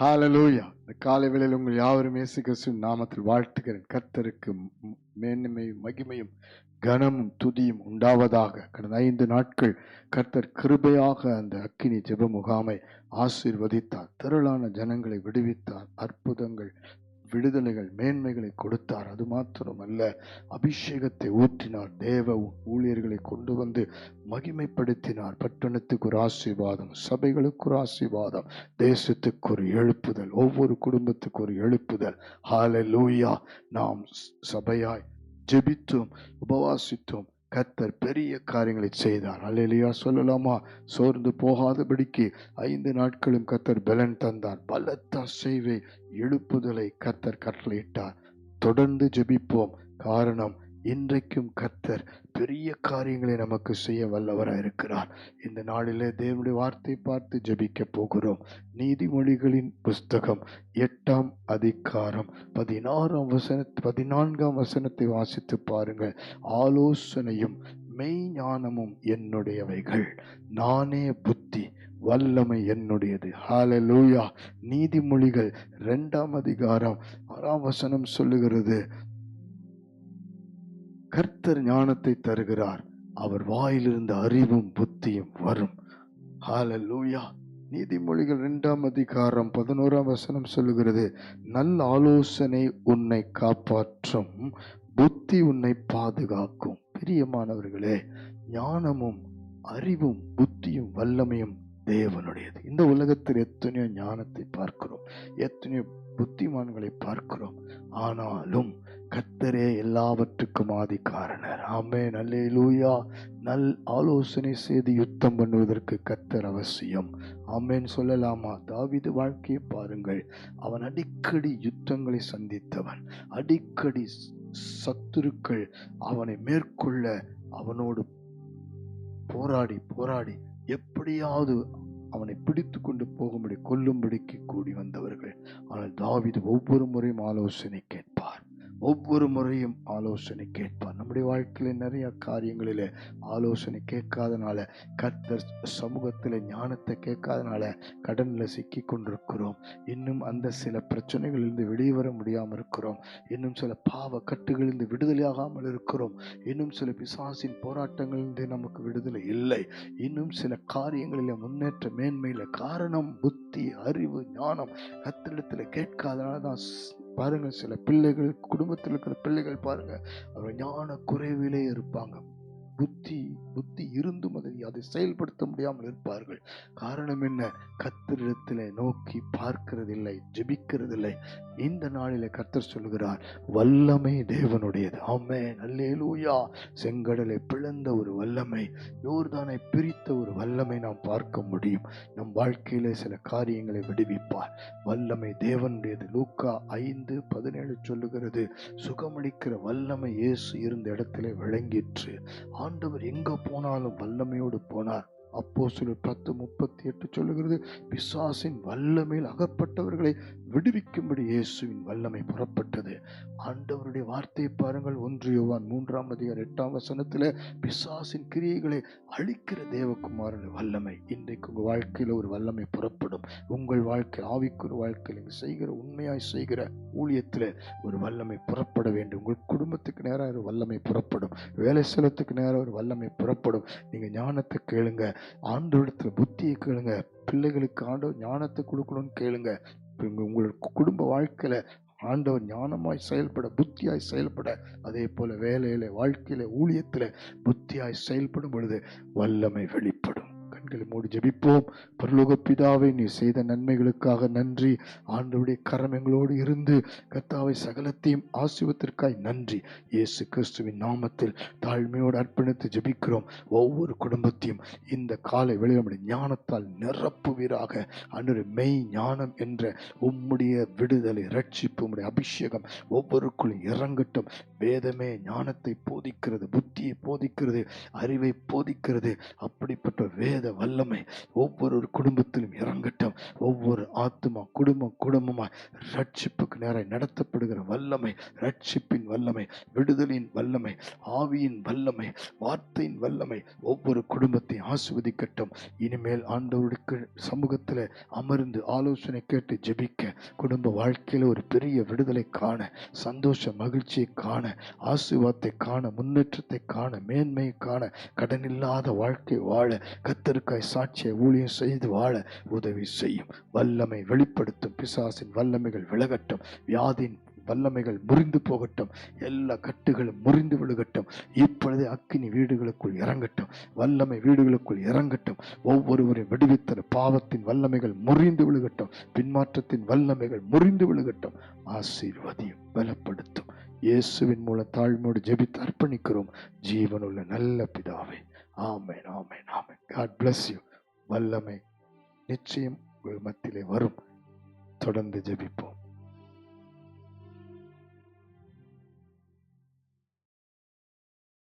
ஹாலலூயா இந்த காலை வேளையில் உங்கள் யாவரும் இயேசு நாமத்தில் வாழ்த்துகிறேன். கர்த்தருக்கு மேன்மையும் மகிமையும் கனமும் துதியும் உண்டாவதாக. கடந்த ஐந்து நாட்கள் கர்த்தர் கிருபையாக அந்த அக்கினி ஜெப முகாமை ஆசீர்வதித்தார். திரளான ஜனங்களை விடுவித்தார். அற்புதங்கள் விடுதலைகள் மேன்மைகளை கொடுத்தார். அது மாத்திரமல்ல அபிஷேகத்தை ஊற்றினார். தேவ ஊழியர்களை கொண்டு வந்து மகிமைப்படுத்தினார். பட்டணத்துக்கு ஒரு ஆசீர்வாதம் சபைகளுக்கு ஒரு ஆசீர்வாதம் தேசத்துக்கு ஒரு எழுப்புதல் ஒவ்வொரு குடும்பத்துக்கு ஒரு எழுப்புதல். ஹால லூயா நாம் சபையாய் ஜெபித்தோம் உபவாசித்தோம். கத்தர் பெரிய காரியங்களை செய்தார். அல்லையா சொல்லலாமா? சோர்ந்து போகாதபடிக்கு ஐந்து நாட்களும் கத்தர் பலன் தந்தார். பலத்த அசைவை எழுப்புதலை கத்தர் கட்டளையிட்டார். தொடர்ந்து ஜெபிப்போம். காரணம் இன்றைக்கும் கத்தர் பெரிய காரியங்களை நமக்கு செய்ய வல்லவராக இருக்கிறார். இந்த நாளிலே தேவனுடைய வார்த்தை பார்த்து ஜெபிக்க போகிறோம். நீதிமொழிகளின் புஸ்தகம் எட்டாம் அதிகாரம் பதினாறாம் வசன பதினான்காம் வசனத்தை வாசித்து பாருங்கள். ஆலோசனையும் மெய்ஞானமும் என்னுடையவைகள். நானே புத்தி வல்லமை என்னுடையது. ஹாலலூயா நீதிமொழிகள் ரெண்டாம் அதிகாரம் ஆறாம் வசனம் சொல்லுகிறது. கர்த்தர் ஞானத்தை தருகிறார். அவர் வாயிலிருந்து அறிவும் புத்தியும் வரும். ஹalleluya நீதிமொழிகள் இரண்டாம் அதிகாரம் பதினோராம் வசனம் சொல்லுகிறது நல்ல ஆலோசனை உன்னை காப்பாற்றும் புத்தி உன்னை பாதுகாக்கும். பிரியமானவர்களே ஞானமும் அறிவும் புத்தியும் வல்லமையும் தேவனுடையது. இந்த உலகத்தில் எத்தனையோ ஞானத்தை பார்க்கிறோம். எத்தனையோ புத்திமான்களை பார்க்கிறோம். ஆனாலும் கத்தரே எல்லாவற்றுக்கும் ஆதி காரணர் ஆமே நல்லே லூயா நல் ஆலோசனை செய்து யுத்தம் பண்ணுவதற்கு கத்தர் அவசியம். ஆமேன்னு சொல்லலாமா? தாவிது வாழ்க்கையை பாருங்கள். அவன் அடிக்கடி யுத்தங்களை சந்தித்தவன். அடிக்கடி சத்துருக்கள் அவனை மேற்கொள்ள அவனோடு போராடி போராடி எப்படியாவது அவனை பிடித்து கொண்டு போகும்படி கொல்லும்படிக்கு கூடி வந்தவர்கள். ஆனால் தாவிது ஒவ்வொரு முறையும் ஆலோசனை கேட்பார் ஒவ்வொரு முறையும் ஆலோசனை கேட்பார். நம்முடைய வாழ்க்கையில் நிறைய காரியங்களில் ஆலோசனை கேட்காதனால கர்த்தர் சமூகத்தில் ஞானத்தை கேட்காதனால கடனில் சிக்கி கொண்டிருக்கிறோம். இன்னும் அந்த சில பிரச்சனைகளிலிருந்து வெளியே வர முடியாமல் இருக்கிறோம். இன்னும் சில பாவ கட்டுகளிலிருந்து விடுதலையாகாமல் இருக்கிறோம். இன்னும் சில பிசாசின் போராட்டங்களிலிருந்து நமக்கு விடுதலை இல்லை. இன்னும் சில காரியங்களில் முன்னேற்ற மேன்மையில காரணம் புத்தி அறிவு ஞானம் கத்திடத்தில் கேட்காதனால தான் பாருங்கள் சில பிள்ளைகள் குடும்பத்தில் இருக்கிற பிள்ளைகள் பாருங்கள் அவங்க ஞான குறைவிலே இருப்பாங்க. புத்தி புத்தி இருந்தும் அதை அதை செயல்படுத்த முடியாமல் இருப்பார்கள். காரணம் என்ன? கத்திரிடத்திலே நோக்கி பார்க்கிறதில்லை ஜெபிக்கிறதில்லை. இந்த நாளிலே கர்த்தர் சொல்கிறார் வல்லமை தேவனுடையது. ஆமே நல்லேலூயா செங்கடலை பிளந்த ஒரு வல்லமை யோர்தானை பிரித்த ஒரு வல்லமை நாம் பார்க்க முடியும். நம் வாழ்க்கையிலே சில காரியங்களை விடுவிப்பார். வல்லமை தேவனுடையது. லூக்கா ஐந்து பதினேழு சொல்லுகிறது சுகமளிக்கிற வல்லமை இயேசு இருந்த இடத்திலே விளங்கிற்று. ஆண்டவர் எங்க போனாலும் வல்லமையோடு போனார். அப்போ சில பத்து முப்பத்தி எட்டு சொல்லுகிறது பிசாசின் வல்லமையில் அகப்பட்டவர்களை விடுவிக்கும்படி இயேசுவின் வல்லமை புறப்பட்டது. ஆண்டவருடைய வார்த்தையை பாருங்கள் ஒன்று யோவான் மூன்றாம் அதிகார் எட்டாம் வசனத்தில் பிசாசின் கிரியைகளை அழிக்கிற தேவகுமாரன் வல்லமை. இன்றைக்கு உங்கள் வாழ்க்கையில் ஒரு வல்லமை புறப்படும். உங்கள் வாழ்க்கை ஆவிக்குரிய வாழ்க்கையில் நீங்கள் செய்கிற உண்மையாய் செய்கிற ஊழியத்தில் ஒரு வல்லமை புறப்பட வேண்டும். உங்கள் குடும்பத்துக்கு நேராக ஒரு வல்லமை புறப்படும். வேலை செலத்துக்கு நேராக ஒரு வல்லமை புறப்படும். நீங்கள் ஞானத்தை கேளுங்க. ஆண்டவரிடத்துல புத்தியை கேளுங்க. பிள்ளைகளுக்கு ஆண்டவர் ஞானத்தை கொடுக்கணும்னு கேளுங்க. உங்களோட குடும்ப வாழ்க்கையில ஆண்டவர் ஞானமாய் செயல்பட புத்தியாய் செயல்பட அதே போல வேலையில வாழ்க்கையில ஊழியத்துல புத்தியாய் செயல்படும் பொழுது வல்லமை வெளிப்படும். கண்களை மூடி ஜெபிப்போம். பரலோக பிதாவை நீ செய்த நன்மைகளுக்காக நன்றி. ஆண்டவருடைய கரம் எங்களோடு இருந்து கர்த்தாவை சகலத்தையும் ஆசிர்வத்திற்காய் நன்றி. இயேசு கிறிஸ்துவின் நாமத்தில் தாழ்மையோடு அர்ப்பணித்து ஜெபிக்கிறோம். ஒவ்வொரு குடும்பத்தையும் இந்த காலை வெளியிட ஞானத்தால் நிரப்புவீராக. அன்று மெய் ஞானம் என்ற உம்முடைய விடுதலை ரட்சிப்பு உம்முடைய அபிஷேகம் ஒவ்வொருக்குள்ளும் இறங்கட்டும். வேதமே ஞானத்தை போதிக்கிறது புத்தியை போதிக்கிறது அறிவை போதிக்கிறது. அப்படிப்பட்ட வேத வல்லமை ஒவ்வொரு குடும்பத்திலும் இறங்கட்டும். ஒவ்வொரு ஆத்துமா குடும்பம் குடும்பமாய் ரட்சிப்புக்கு நேராக நடத்தப்படுகிற வல்லமை ரட்சிப்பின் வல்லமை விடுதலின் வல்லமை ஆவியின் வல்லமை வார்த்தையின் வல்லமை ஒவ்வொரு குடும்பத்தை ஆசிர்வதிக்கட்டும். இனிமேல் ஆண்டவருக்கு சமூகத்தில் அமர்ந்து ஆலோசனை கேட்டு ஜெபிக்க குடும்ப வாழ்க்கையில ஒரு பெரிய விடுதலை காண சந்தோஷ மகிழ்ச்சியை காண ஆசீர்வாதத்தை காண முன்னேற்றத்தை காண மேன்மையை காண கடனில்லாத வாழ்க்கை வாழ கத்தருக்காய் சாட்சியை ஊழியம் செய்து வாழ உதவி செய்யும். வல்லமை வெளிப்படுத்தும். பிசாசின் வல்லமைகள் விலகட்டும். வியாதியின் வல்லமைகள் முறிந்து போகட்டும். எல்லா கட்டுகளும் முறிந்து விழுகட்டும். இப்பொழுதே அக்கினி வீடுகளுக்குள் இறங்கட்டும். வல்லமை வீடுகளுக்குள் இறங்கட்டும். ஒவ்வொருவரையும் விடுவித்தன பாவத்தின் வல்லமைகள் முறிந்து விழுகட்டும். பின்மாற்றத்தின் வல்லமைகள் முறிந்து விழுகட்டும். ஆசீர்வதியும் பலப்படுத்தும். இயேசுவின் மூலம் தாழ்மோடு ஜெபித்து அர்ப்பணிக்கிறோம். ஜீவனுள்ள நல்ல பிதாவே ஆமேன் ஆமேன் ஆமேன். காட் பிளஸ் யூ வல்லமை நிச்சயம் உங்கள் மத்தியிலே வரும். தொடர்ந்து ஜெபிப்போம்.